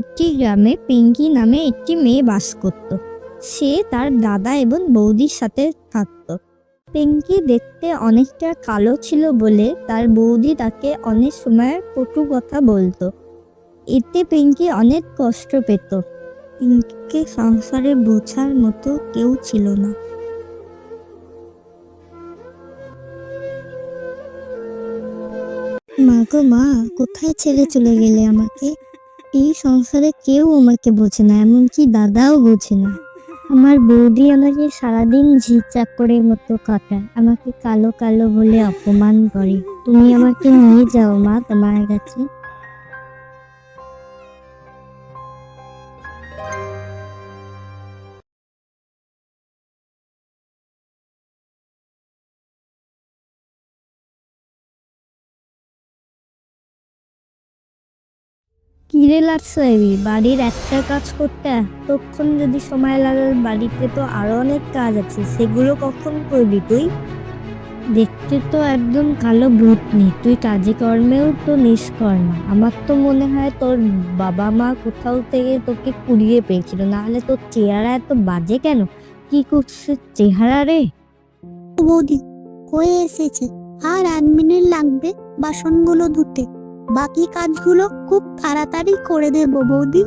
গ্রামে পিঙ্কি নামে একটি মেয়ে বাস করত। সে তার দাদা এবং বৌদির সাথে থাকত। পিঙ্কি দেখতে অনেকটা কালো ছিল বলে তার বৌদি তাকে অনেক সময় কটু কথা বলতো। এতে পিঙ্কি অনেক কষ্ট পেত। পিঙ্কিকে সংসারে বোঝার মতো কেউ ছিল না। মা গো, মা, কোথায় ছেড়ে চলে গেলে আমাকে? এই সংসারে কেউ আমাকে বোঝে না, এমনকি দাদাও বোঝে না। আমার বৌদি আমাকে সারাদিন ঝি করে মতো কাটায়, আমাকে কালো কালো বলে অপমান করে। তুমি আমাকে নিয়ে যাও মা তোমার কাছে। কিরে লাটসাবি বাড়ির একটা কাজ করতে এতক্ষণ যদি সময় লাগে, বাড়িতে তো আরও অনেক কাজ আছে, সেগুলো কখন করবি তুই? দেখতে তো একদম কালো ভূত নেই তুই কাজে কর্মেও তো নিষ্কর্মা। আমার তো মনে হয় তোর বাবা মা কোথাও থেকে তোকে কুড়িয়ে পেয়েছিল, নাহলে তোর চেহারা এত বাজে কেন? কি করছিস চেহারা রে। বৌদি হয়ে এসেছে? আর এক মিনিট লাগবে বাসনগুলো ধুতে। বাকি কাজগুলো খুব তাড়াতাড়ি করে দেব বৌদি।